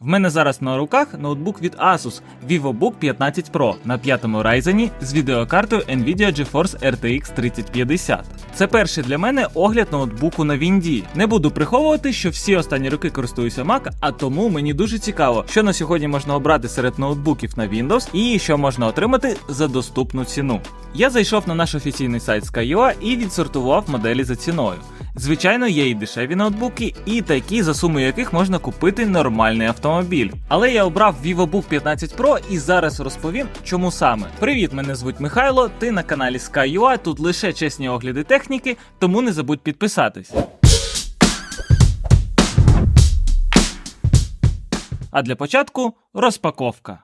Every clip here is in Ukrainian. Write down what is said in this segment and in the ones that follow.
В мене зараз на руках ноутбук від Asus VivoBook 15 Pro на п'ятому Ryzen з відеокартою Nvidia GeForce RTX 3050. Це перший для мене огляд ноутбуку на Вінді. Не буду приховувати, що всі останні роки користуюся Mac, а тому мені дуже цікаво, що на сьогодні можна обрати серед ноутбуків на Windows і що можна отримати за доступну ціну. Я зайшов на наш офіційний сайт Skyua і відсортував моделі за ціною. Звичайно, є і дешеві ноутбуки, і такі, за сумою яких можна купити нормальний автомобіль. Але я обрав VivoBook 15 Pro і зараз розповім, чому саме. Привіт, мене звуть Михайло. Ти на каналі Sky.ua, Тут лише чесні огляди техніки, тому не забудь підписатись. А для початку розпаковка.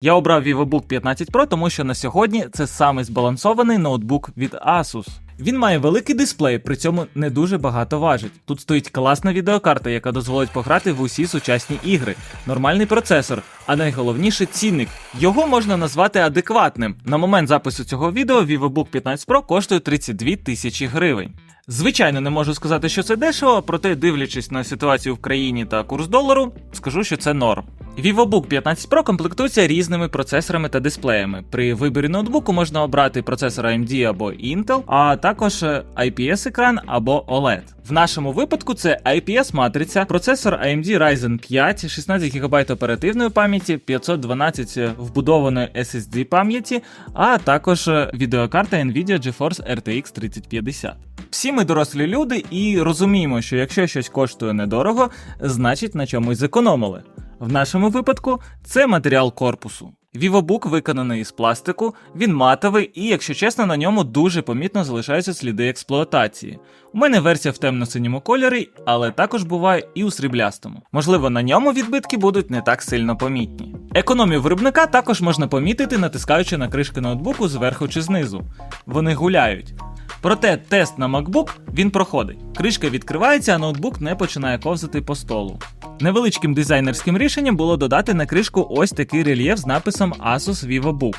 Я обрав VivoBook 15 Pro, тому що на сьогодні це самий збалансований ноутбук від Asus. Він має великий дисплей, при цьому не дуже багато важить. Тут стоїть класна відеокарта, яка дозволить пограти в усі сучасні ігри, нормальний процесор, а найголовніше цінник. Його можна назвати адекватним. На момент запису цього відео VivoBook 15 Pro коштує 32 тисячі гривень. Звичайно, не можу сказати, що це дешево, проте дивлячись на ситуацію в країні та курс долару, скажу, що це норм. VivoBook 15 Pro комплектується різними процесорами та дисплеями. При виборі ноутбуку можна обрати процесор AMD або Intel, а також IPS-екран або OLED. В нашому випадку це IPS-матриця, процесор AMD Ryzen 5, 16 ГБ оперативної пам'яті, 512 вбудованої SSD пам'яті, а також відеокарта Nvidia GeForce RTX 3050. Всі ми дорослі люди і розуміємо, що якщо щось коштує недорого, значить на чомусь зекономили. В нашому випадку це матеріал корпусу. VivoBook виконаний із пластику, він матовий і, якщо чесно, на ньому дуже помітно залишаються сліди експлуатації. У мене версія в темно-синьому кольорі, але також буває і у сріблястому. Можливо, на ньому відбитки будуть не так сильно помітні. Економію виробника також можна помітити, натискаючи на кришки ноутбуку зверху чи знизу. Вони гуляють. Проте тест на MacBook він проходить. Кришка відкривається, а ноутбук не починає ковзати по столу. Невеличким дизайнерським рішенням було додати на кришку ось такий рельєф з написом Asus VivoBook,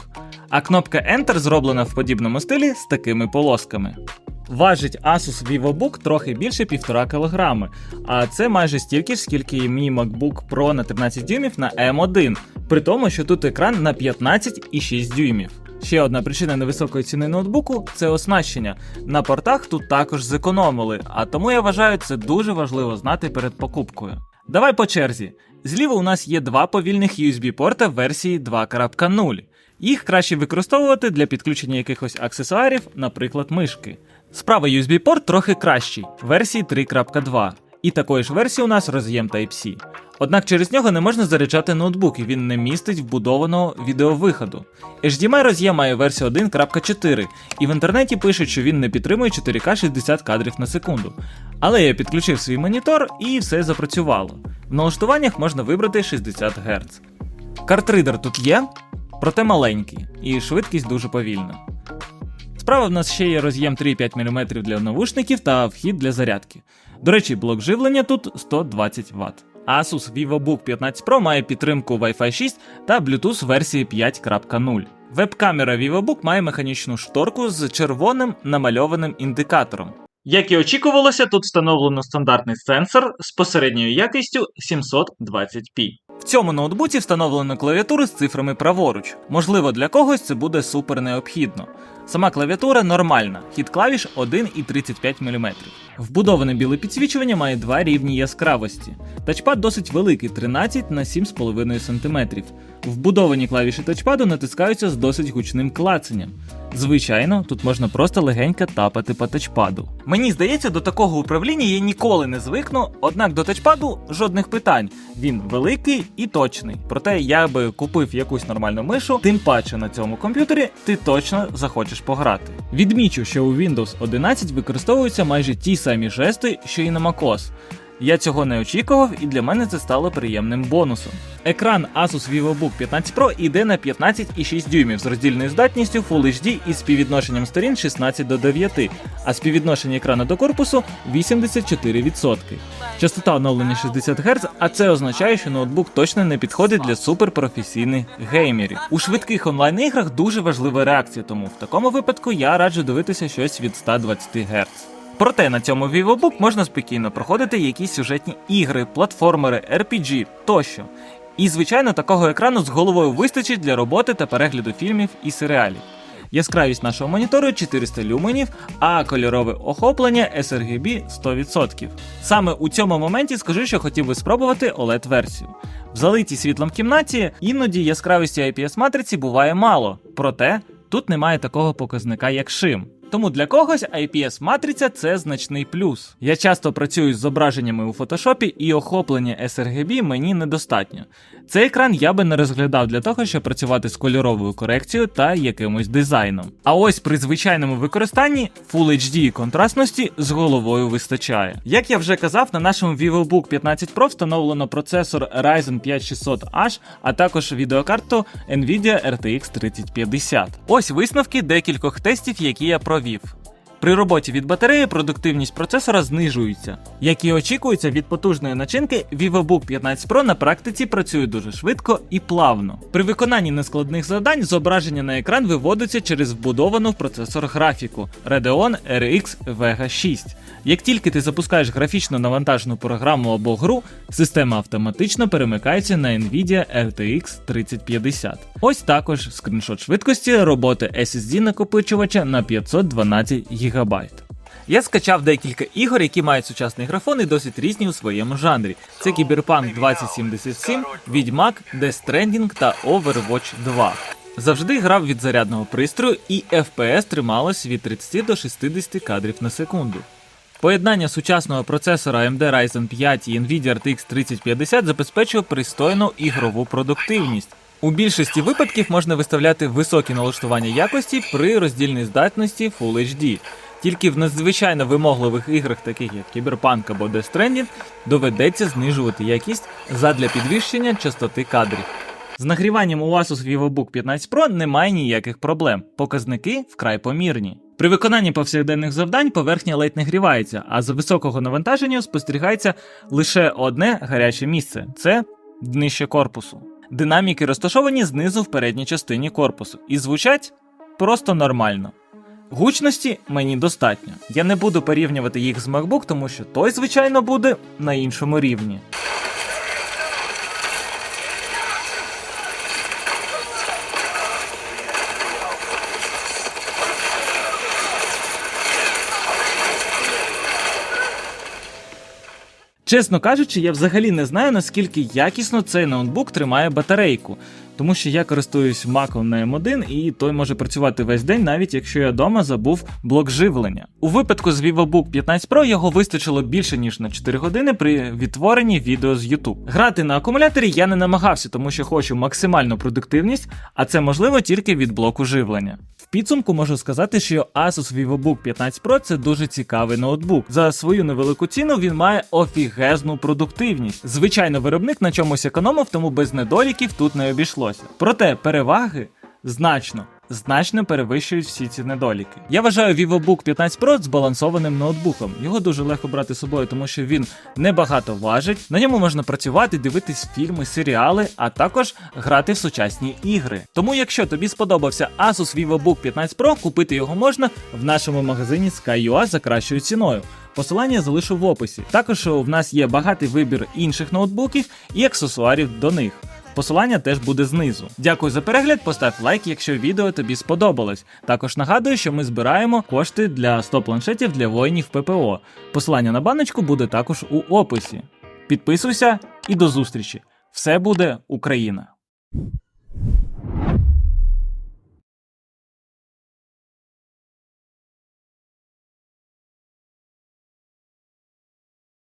а кнопка Enter зроблена в подібному стилі з такими полосками. Важить Asus VivoBook трохи більше 1,5 кг, а це майже стільки ж, скільки і мій MacBook Pro на 13 дюймів на M1, при тому, що тут екран на 15,6 дюймів. Ще одна причина невисокої ціни ноутбуку це оснащення. На портах тут також зекономили, а тому я вважаю це дуже важливо знати перед покупкою. Давай по черзі. Зліва у нас є два повільних USB-порта версії 2.0. Їх краще використовувати для підключення якихось аксесуарів, наприклад, мишки. Справа USB-порт трохи кращий, версії 3.2. І такої ж версії у нас роз'єм Type-C. Однак через нього не можна заряджати ноутбук і він не містить вбудованого відеовиходу. HDMI роз'єм має версію 1.4, і в інтернеті пишуть, що він не підтримує 4К 60 кадрів на секунду. Але я підключив свій монітор і все запрацювало. В налаштуваннях можна вибрати 60 Гц. Картридер тут є, проте маленький, і швидкість дуже повільна. Справа в нас ще є роз'єм 3,5 мм для навушників та вхід для зарядки. До речі, блок живлення тут 120 Вт. Asus VivoBook 15 Pro має підтримку Wi-Fi 6 та Bluetooth версії 5.0. Веб-камера VivoBook має механічну шторку з червоним намальованим індикатором. Як і очікувалося, тут встановлено стандартний сенсор з посередньою якістю 720p. Цьому ноутбуці встановлено клавіатуру з цифрами праворуч. Можливо, для когось це буде супер необхідно. Сама клавіатура нормальна, хід клавіш 1,35 мм. Вбудоване біле підсвічування має два рівні яскравості. Тачпад досить великий 13 на 7,5 см. Вбудовані клавіші тачпаду натискаються з досить гучним клацанням. Звичайно, тут можна просто легенько тапати по тачпаду. Мені здається, до такого управління я ніколи не звикну, однак до тачпаду жодних питань. Він великий і точний. Проте я би купив якусь нормальну мишу, тим паче на цьому комп'ютері ти точно захочеш пограти. Відмічу, що у Windows 11 використовуються майже ті самі жести, що і на macOS. Я цього не очікував, і для мене це стало приємним бонусом. Екран Asus VivoBook 15 Pro йде на 15,6 дюймів з роздільною здатністю Full HD із співвідношенням сторін 16 до 9, а співвідношення екрану до корпусу 84%. Частота оновлення 60 Гц, а це означає, що ноутбук точно не підходить для суперпрофесійних геймерів. У швидких онлайн-іграх дуже важлива реакція, тому в такому випадку я раджу дивитися щось від 120 Гц. Проте на цьому VivoBook можна спокійно проходити якісь сюжетні ігри, платформери, RPG тощо. І, звичайно, такого екрану з головою вистачить для роботи та перегляду фільмів і серіалів. Яскравість нашого монітору 400 люменів, а кольорове охоплення sRGB 100%. Саме у цьому моменті скажу, що хотів би спробувати OLED-версію. В залитій світлом кімнаті іноді яскравості IPS матриці буває мало, проте тут немає такого показника, як шим. Тому для когось IPS матриця це значний плюс. Я часто працюю з зображеннями у фотошопі, і охоплення sRGB мені недостатньо. Цей екран я би не розглядав для того, щоб працювати з кольоровою корекцією та якимось дизайном. А ось при звичайному використанні Full HD контрастності з головою вистачає. Як я вже казав, на нашому VivoBook 15 Pro встановлено процесор Ryzen 5600H, а також відеокарту Nvidia RTX 3050. Ось висновки декількох тестів, які я провів. При роботі від батареї продуктивність процесора знижується. Як і очікується від потужної начинки, VivoBook 15 Pro на практиці працює дуже швидко і плавно. При виконанні нескладних завдань зображення на екран виводиться через вбудовану в процесор графіку Radeon RX Vega 6. Як тільки ти запускаєш графічно навантажену програму або гру, система автоматично перемикається на Nvidia RTX 3050. Ось також скріншот швидкості роботи SSD накопичувача на 512 ГБ. Я скачав декілька ігор, які мають сучасний графон і досить різні у своєму жанрі. Це Cyberpunk 2077, Відьмак, Death Stranding та Overwatch 2. Завжди грав від зарядного пристрою і FPS трималось від 30 до 60 кадрів на секунду. Поєднання сучасного процесора AMD Ryzen 5 і Nvidia RTX 3050 забезпечує пристойну ігрову продуктивність. У більшості випадків можна виставляти високі налаштування якості при роздільній здатності Full HD. Тільки в надзвичайно вимогливих іграх, таких як Cyberpunk або Death Stranding, доведеться знижувати якість задля підвищення частоти кадрів. З нагріванням у Asus VivoBook 15 Pro немає ніяких проблем. Показники вкрай помірні. При виконанні повсякденних завдань поверхня ледь не грівається, а за високого навантаження спостерігається лише одне гаряче місце це днище корпусу. Динаміки розташовані знизу в передній частині корпусу і звучать просто нормально. Гучності мені достатньо. Я не буду порівнювати їх з MacBook, тому що той, звичайно, буде на іншому рівні. Чесно кажучи, я взагалі не знаю, наскільки якісно цей ноутбук тримає батарейку, тому що я користуюсь Mac на M1 і той може працювати весь день, навіть якщо я вдома забув блок живлення. У випадку з VivoBook 15 Pro його вистачило більше ніж на 4 години при відтворенні відео з YouTube. Грати на акумуляторі я не намагався, тому що хочу максимальну продуктивність, а це можливо тільки від блоку живлення. Підсумку можу сказати, що Asus VivoBook 15 Pro це дуже цікавий ноутбук. За свою невелику ціну він має офігезну продуктивність. Звичайно, виробник на чомусь економив, тому без недоліків тут не обійшлося. Проте переваги значно. Значно перевищують всі ці недоліки. Я вважаю VivoBook 15 Pro збалансованим ноутбуком. Його дуже легко брати з собою, тому що він небагато важить. На ньому можна працювати, дивитись фільми, серіали, а також грати в сучасні ігри. Тому, якщо тобі сподобався Asus VivoBook 15 Pro, купити його можна в нашому магазині Sky.ua за кращою ціною. Посилання залишу в описі. Також в нас є багатий вибір інших ноутбуків і аксесуарів до них. Посилання теж буде знизу. Дякую за перегляд, постав лайк, якщо відео тобі сподобалось. Також нагадую, що ми збираємо кошти для 100 планшетів для воїнів ППО. Посилання на баночку буде також у описі. Підписуйся і до зустрічі! Все буде Україна!